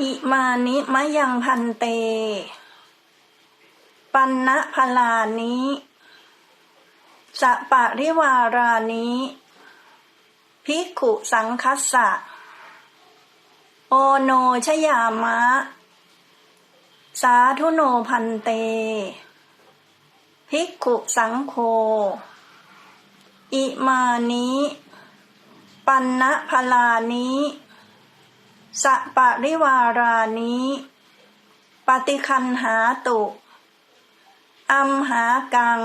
อิมานิมะยังพันเต ปันนะพลานิสะปะริวารานิภิกขุสังคัสสะ โอโนชยามะ สาธุโนพันเต ภิกขุสังโฆอิมานิ ปันนะพลานิ สปะริวารานิปฏิคันหาตุอัมหากัง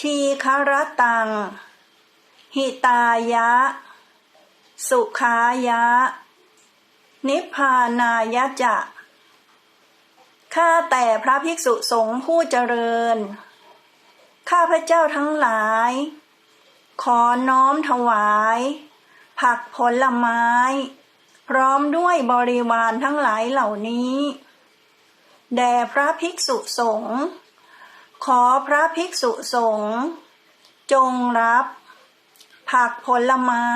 ทีคารตัง หิตายะ สุขายะ นิพพานายะจะข้าแต่พระภิกษุสงฆ์ผู้เจริญ ข้าพระเจ้าทั้งหลาย ขอน้อมถวาย ผักผลไม้ พร้อมด้วยบริวารทั้งหลายเหล่านี้ แด่พระภิกษุสงฆ์ขอพระภิกษุสงฆ์จงรับ ผักผลไม้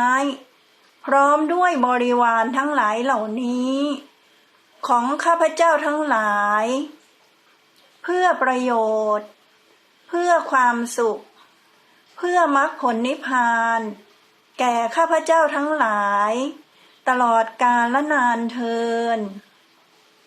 พร้อมด้วยบริวารทั้งหลายเหล่านี้ ของข้าพเจ้าทั้งหลาย เพื่อประโยชน์ เพื่อความสุข เพื่อมรรคผลนิพพาน แก่ข้าพเจ้าทั้งหลาย ตลอดกาลและนานเทิน